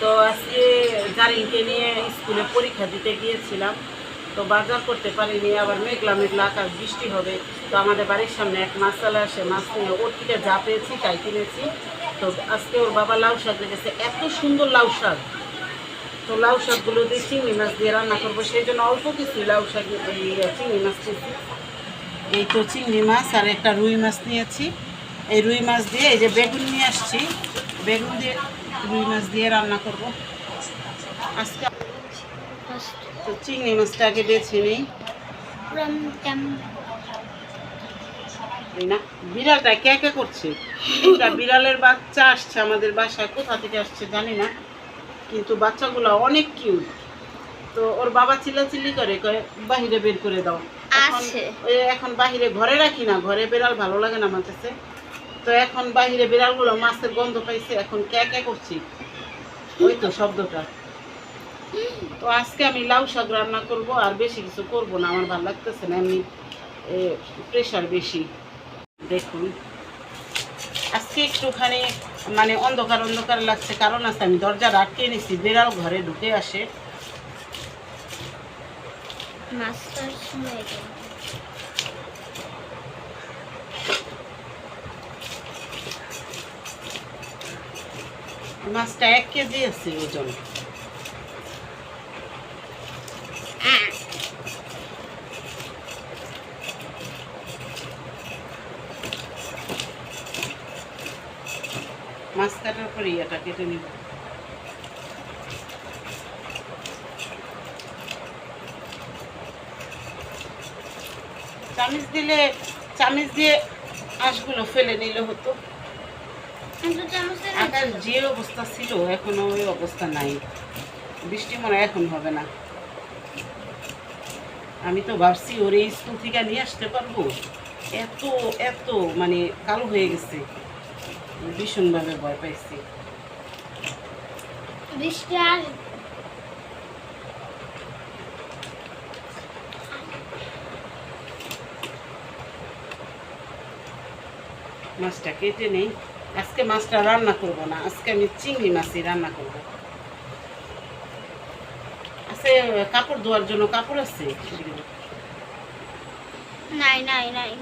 তো আজকে জারিনকে নিয়ে স্কুলে পরীক্ষা দিতে গিয়েছিলাম। তো বাজার করতে পারিনি, আবার মেঘলা মেঘলা আকাশ, বৃষ্টি হবে। তো আমাদের বাড়ির সামনে এক মাছ চালা আসে, মাছ নিয়ে ওর থেকে যা পেয়েছি তাই কিনেছি। তো আজকে ওর বাবা লাউ শাক রেখেছে এত সুন্দর লাউ শাক। তো লাউ শাকগুলো দিয়ে চিংড়ি মাছ দিয়ে রান্না করব, সেই জন্য অল্প কিছু লাউ শাক চিংড়ি মাছ এই তো চিংড়ি মাছ আর একটা রুই মাছ নিয়েছি। এই রুই মাছ দিয়ে এই যে বেগুন নিয়ে আসছি। বেগুন দিয়ে রুই মাছ দিয়ে রান্না করব। আজকে তো চিংড়ি মাছটা আগে বেছে নেই। না বিড়ালটা কে কে করছে? একটা বিড়ালের বাচ্চা আসছে আমাদের বাসায় কোথা থেকে আসছে জানি না কিন্তু বাচ্চাগুলো অনেক কিউট তো ওর বাবা চিল্লাচিল্লি করে কয় বাহিরে বের করে দাও। এখন বাহিরে ঘরে রাখি না ঘরে বেড়াল ভালো লাগে না আমার কাছে। তো এখন বাহিরে বিড়ালগুলো মাছের গন্ধ পাইছে, এখন কে কে করছি? ওই তো শব্দটা। তো আজকে আমি লাউ শাক রান্না করব, আর বেশি কিছু করব না, আমার ভালো লাগতেছে না, এমনি প্রেশার বেশি। দেখুন, আজকে একটুখানি মানে অন্ধকার অন্ধকার লাগছে, কারণ আছে আমি দরজা আটকে নিছি, বিড়াল ঘরে ঢুকে আসে। মাস্টার মাছটা এক কেজি আছে ওজন। মাছ কাটার পরে এটা কেটে নিব। চামিচ দিলে চামিচ দিয়ে আঁশগুলো ফেলে নিলে হতো। কিন্তু চামচের আকাশ যে অবস্থা ছিল এখনও ওই অবস্থা নাই। বৃষ্টি মনে এখন হবে না। আমি তো ভাবছি ওর এই স্কুল থেকে নিয়ে আসতে পারব। এত এত মানে কালো হয়ে গেছে। ভীষণভাবে ভয় পাইছি। বৃষ্টি আর মাছটা কেটে নেই। আজকে মাছটা রান্না করব না আজকে আমি চিংড়ি মাছই রান্না করব। আছে কাপড় ধোয়ার জন্য কাপড় আছে? নাই নাই নাই।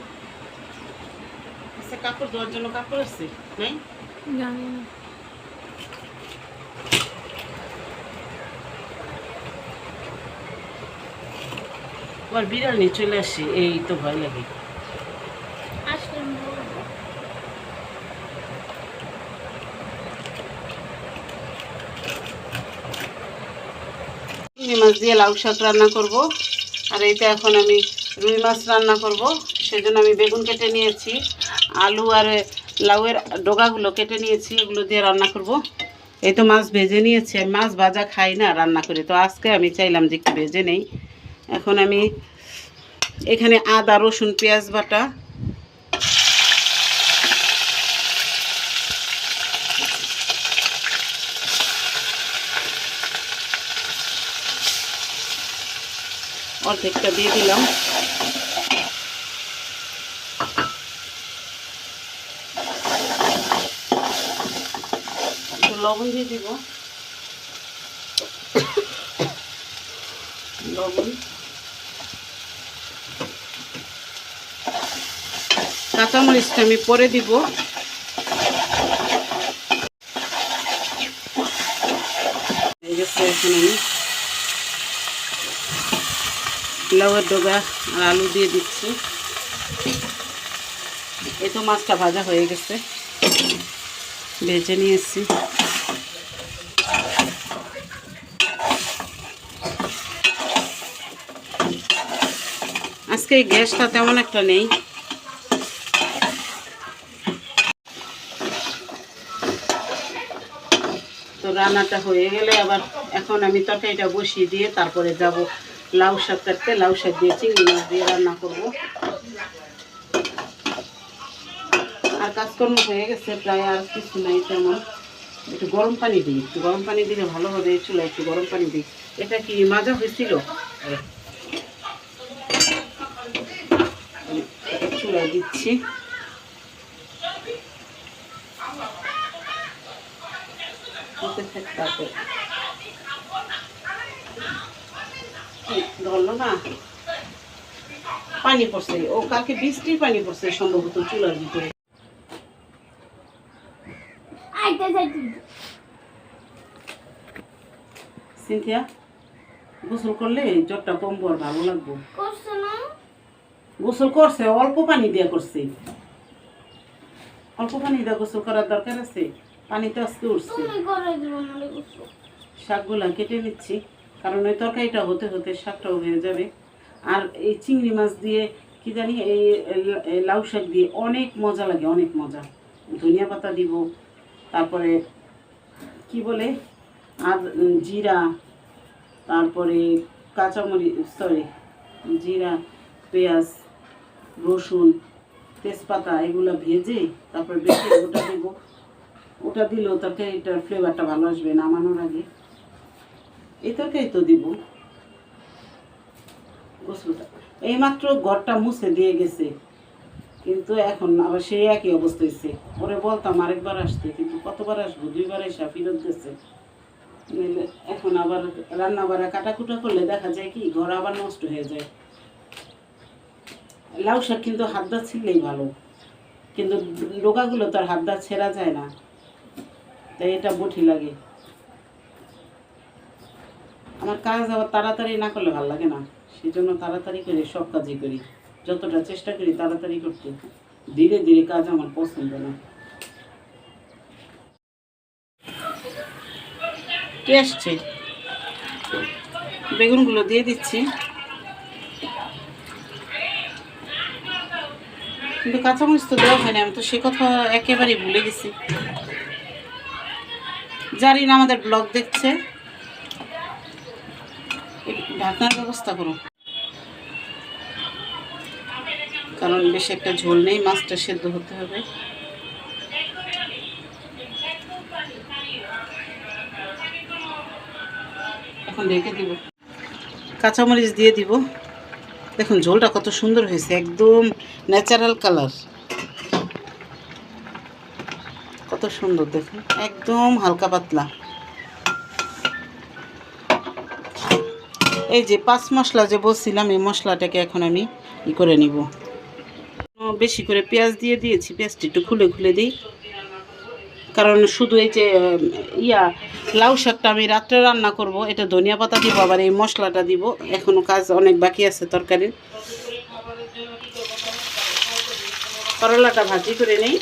আছে কাপড় ধোয়ার জন্য কাপড় আছে? নাই? আবার বিড়াল নিয়ে চলে আসি এই তো ভয় লাগে। চিংড়ি মাছ দিয়ে লাউ শাক রান্না করব। আর এইটা এখন আমি রুই মাছ রান্না করব। সেজন্য আমি বেগুন কেটে নিয়েছি, আলু আর লাউয়ের ডগাগুলো কেটে নিয়েছি এগুলো দিয়ে রান্না করব। এই তো মাছ ভেজে নিয়েছি আমি মাছ ভাজা খাই না রান্না করি। তো আজকে আমি চাইলাম যে একটু ভেজে নেই। এখন আমি এখানে আদা, রসুন, পেঁয়াজ বাটা অর্ধেকটা দিয়ে দিলাম। লবণ দিয়ে দিব। লবণ। কাঁচামরিচটা আমি পরে দিব। এই এখন আমি লাউয়ের ডগা আর আলু দিয়ে দিচ্ছি। এই তো মাছটা ভাজা হয়ে গেছে। ভেজে নিয়েছি আজকে গ্যাসটা তেমন একটা নেই। তো রান্নাটা হয়ে গেলে আবার এখন আমি তরকারিটা বসিয়ে দিয়ে তারপরে যাব। লাউ শাক কাটতে, লাউ শাক দিয়ে চিংড়ি দিয়ে রান্না করব। আর কাজকর্ম হয়ে গেছে, প্রায় আর কিছু নাই তেমন। একটু গরম পানি দিই, একটু গরম পানি দিলে ভালো হবে চুলা একটু গরম পানি দিই। এটা কি মাজা হয়েছিল? চুলায় দিচ্ছি। তারপর কি, ধরলো না? পানি পড়ছে। ও কালকে বৃষ্টির পানি পড়ছে সম্ভবত চুলার ভিতরে। সিনথিয়া গোসল করলে জ্বরটা কমবো আর ভালো লাগবো। গোসল করছে অল্প পানি দিয়ে করছে। অল্প পানি দিয়ে গোসল করার দরকার আছে? পানি তো আজকে উঠছে। শাকগুলা কেটে নিচ্ছি। কারণ ওই তরকারিটা হতে হতে শাকটাও হয়ে যাবে। আর এই চিংড়ি মাছ দিয়ে, কি জানি, এই লাউ শাক দিয়ে অনেক মজা লাগে, অনেক মজা। ধনিয়া পাতা দিব, তারপরে কি বলে, আর জিরা, তারপরে কাঁচামরিচ সরি জিরা, পেঁয়াজ, রসুন, তেজপাতা এগুলো ভেজে, তারপরে বেশি ওটা দেব। ওটা দিলেও তাকে এটার ফ্লেভারটা ভালো আসবে নামানোর আগে এই তরকারি তো দিব। গোসলটা এইমাত্র ঘরটা মুছে দিয়ে গেছে। কিন্তু এখন আবার সেই একই অবস্থা হয়েছে ওরে বলতাম আরেকবার আসতে, কিন্তু কতবার আসব? দুইবার এসে ফিরত গেছে। এখন আবার রান্না বাড়া কাটাকুটা করলে দেখা যায় কি, ঘর আবার নষ্ট হয়ে যায়। লাউ শাক কিন্তু হাত দা ছিললেই ভালো। কিন্তু ডোকাগুলো তো আর হাত দা ছেঁড়া যায় না। তাই এটা বটি লাগে। আমার কাজ আবার তাড়াতাড়ি না করলে ভালো লাগে না। সেই জন্য তাড়াতাড়ি করে সব কাজই করি। যতটা চেষ্টা করি তাড়াতাড়ি করতে। ধীরে ধীরে কাজ আমার পছন্দ না। কে আসছে? বেগুনগুলো দিয়ে দিচ্ছি। কিন্তু কাঁচামরিচ তো দেওয়া হয়নি আমি তো সে কথা একেবারেই ভুলে গেছি। জানি না আমাদের ব্লগ দেখছে। ঢাকনার ব্যবস্থা করো। কারণ বেশি একটা ঝোল নেই, মাছটা সেদ্ধ হতে হবে। এখন রেখে দিব। কাঁচামরিচ দিয়ে দিব। দেখুন, ঝোলটা কত সুন্দর হয়েছে, একদম ন্যাচারাল কালার কত সুন্দর, দেখুন, একদম হালকা পাতলা। এই যে পাঁচ মশলা যে বলছিলাম, এই মশলাটাকে এখন আমি ই করে নিব। বেশি করে পেঁয়াজ দিয়ে দিয়েছি, পেঁয়াজটা একটু খুলে খুলে দিই। কারণ শুধু এই যে ইয়া, লাউ শাকটা আমি রাত্রে রান্না করব, এটা ধনিয়া পাতা দিব, আবার এই মশলাটা দিব। এখনও কাজ অনেক বাকি আছে তরকারির। করলাটা ভাজি করে নেই।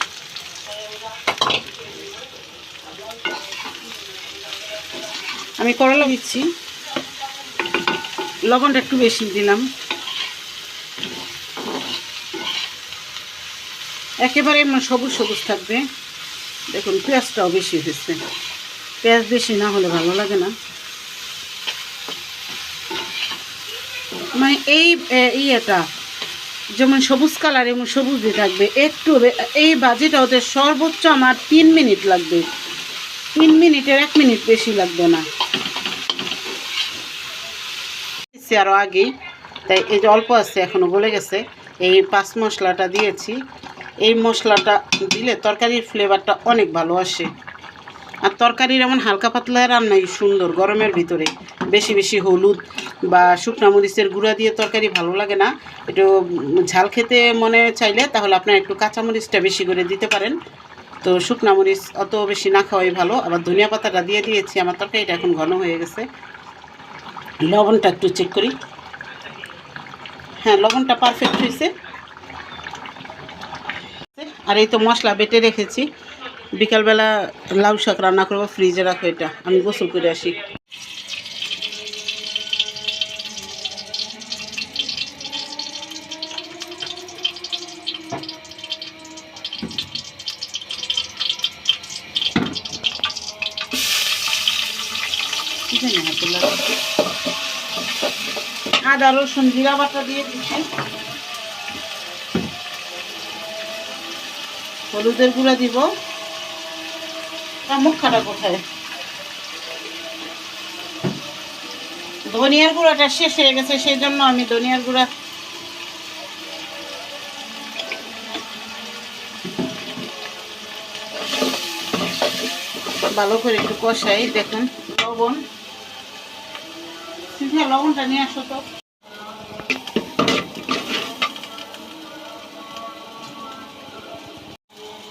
আমি করলা দিচ্ছি। লবণটা একটু বেশি দিলাম। একেবারে মানে সবুজ সবুজ থাকবে। দেখুন, পেঁয়াজটাও বেশি হয়েছে। পেঁয়াজ বেশি না হলে ভালো লাগে না। মানে এই ইয়েটা, যেমন সবুজ কালার এমন দিয়ে থাকবে, একটু এই বাজিটা ওদের সর্বোচ্চ আমার তিন মিনিট লাগবে। তিন মিনিটের এক মিনিট বেশি লাগবে না। আরও আগেই। তাই এই যে অল্প আছে এখনও গলে গেছে। এই পাঁচ মশলাটা দিয়েছি। এই মশলাটা দিলে তরকারির ফ্লেভারটা অনেক ভালো আসে। আর তরকারির এমন হালকা পাতলা রান্নাই সুন্দর গরমের ভিতরে। বেশি বেশি হলুদ বা শুকনা মরিচের গুঁড়া দিয়ে তরকারি ভালো লাগে না। একটু ঝাল খেতে মনে চাইলে তাহলে আপনার একটু কাঁচামরিচটা বেশি করে দিতে পারেন। তো শুকনা মরিচ অত বেশি না খাওয়াই ভালো। আবার ধনিয়া পাতাটা দিয়ে দিয়েছি। আমার তরকারিটা এখন ঘন হয়ে গেছে। লবণটা একটু চেক করি। হ্যাঁ লবণটা পারফেক্ট হয়েছে। আর এই তো মশলা বেটে রেখেছি। বিকালবেলা লাউ শাক রান্না করব ফ্রিজে রাখো এটা। আমি গোসল করে আসি। লাগে। আদা, রসুন, জিরা বাটা দিয়ে দিচ্ছি হলুদের গুঁড়া দিব। মুখাটা কোথায়? ধনিয়ার গুঁড়াটা শেষ হয়ে গেছে, সেই জন্য আমি ধনিয়ার গুঁড়া ভালো করে একটু কষাই, দেখুন লবণ। লবণটা নিয়ে আসো তো।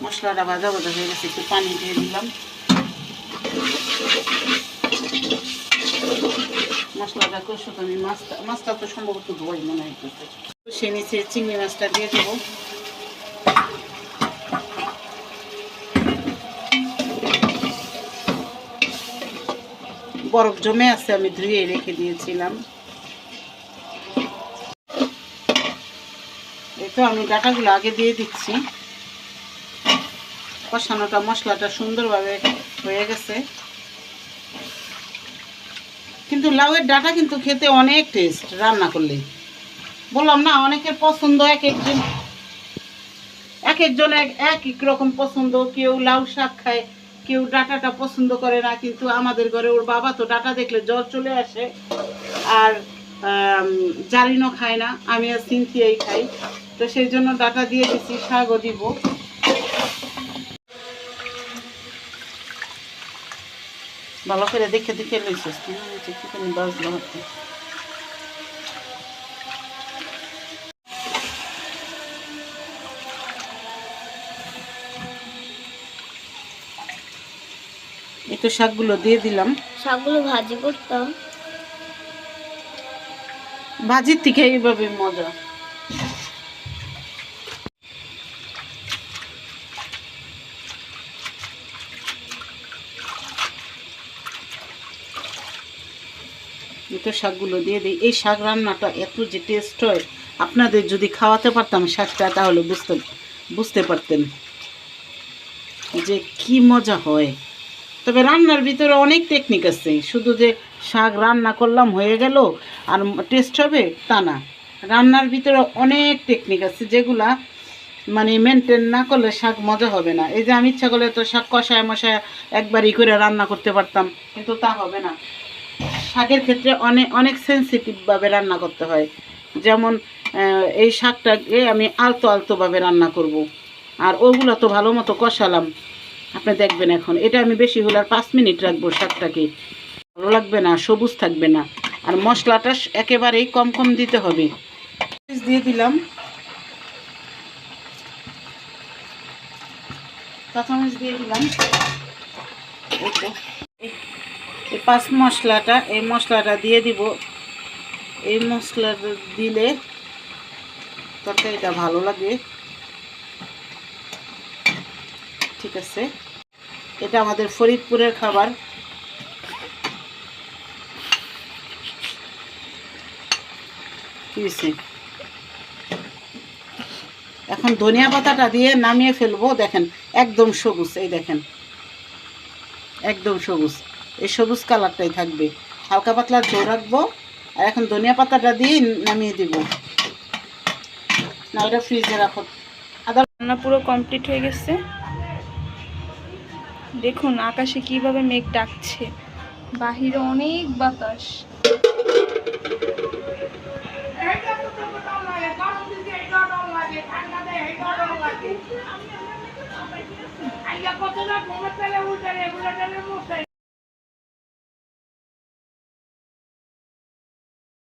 মশলাটা ভাজা ভাজা হয়ে গেছে, একটু পানি দিয়ে দিলাম। মশলাটা কষো তো আমি, মাছটা মাছটা তো সম্ভবত ধোয়াই মনে হইতেছে সে নিচে চিংড়ি মাছটা দিয়ে দেবো। বরফ জমে আছে, আমি ধুয়ে রেখে দিয়েছিলাম। তো আমি ডাটাগুলো আগে দিয়ে দিচ্ছি। কষানোটা, মশলাটা সুন্দরভাবে হয়ে গেছে। কিন্তু লাউয়ের ডাটা কিন্তু খেতে অনেক টেস্ট রান্না করলে। বললাম না, অনেকের পছন্দ এক একজন এক একজন এক এক এক রকম পছন্দ, কেউ লাউ শাক খায়। কেউ ডাটাটা পছন্দ করে না, কিন্তু আমাদের ঘরে ওর বাবা তো ডাটা দেখলে জ্বর চলে আসে। আর জারিনও খায় না, আমি আর সিনথিয়াই খাই। তো সেই জন্য ডাটা দিয়ে দিচ্ছি শাকও দিব। ভালো করে দেখে দেখে লইছিস বাজলো হাতে তো শাকগুলো দিয়ে দিলাম। শাকগুলো ভাজি করতাম। ভাজির থেকে এইভাবে মজা। তো শাকগুলো দিয়ে দিই। এই শাক রান্নাটা এত যে টেস্ট হয়। আপনাদের যদি খাওয়াতে পারতাম শাকটা তাহলে বুঝতে বুঝতে পারতেন যে কি মজা হয়। তবে রান্নার ভিতরে অনেক টেকনিক আছে। শুধু যে শাক রান্না করলাম হয়ে গেল আর টেস্ট হবে তা না। রান্নার ভিতরে অনেক টেকনিক আছে যেগুলা মানে মেনটেন না করলে শাক মজা হবে না। এই যে আমি ইচ্ছা করলে তো শাক কষায় মশায় একবারই করে রান্না করতে পারতাম, কিন্তু তা হবে না। শাকের ক্ষেত্রে অনেক অনেক সেন্সিটিভভাবে রান্না করতে হয়। যেমন এই শাকটাকে আমি আলতো আলতোভাবে রান্না করব। আর ওগুলো তো ভালো মতো কষালাম। আপনি দেখবেন এখন। এটা আমি বেশি হলে আর পাঁচ মিনিট রাখব শাকটাকে। ভালো লাগবে না, সবুজ থাকবে না। আর মশলাটা একেবারেই কম কম দিতে হবে। দিয়ে দিলাম। দিয়ে দিলাম। এই পাঁচ মশলাটা, এই মশলাটা দিয়ে দিব। এই মশলাটা দিলে তরকারিটা ভালো লাগে। ঠিক আছে। এটা আমাদের ফরিদপুরের খাবার। এখন ধনিয়া পাতাটা দিয়ে নামিয়ে ফেলব, দেখেন, একদম সবুজ, এই দেখেন। একদম সবুজ, এই সবুজ কালারটাই থাকবে। হালকা পাতলা জোর রাখব, আর এখন ধনিয়া পাতাটা দিয়ে নামিয়ে দিব। না ওটা ফ্রিজে রাখো। আদা রান্না পুরো কমপ্লিট হয়ে গেছে। দেখুন আকাশে কীভাবে মেঘ ডাকছে। বাহিরে অনেক বাতাস।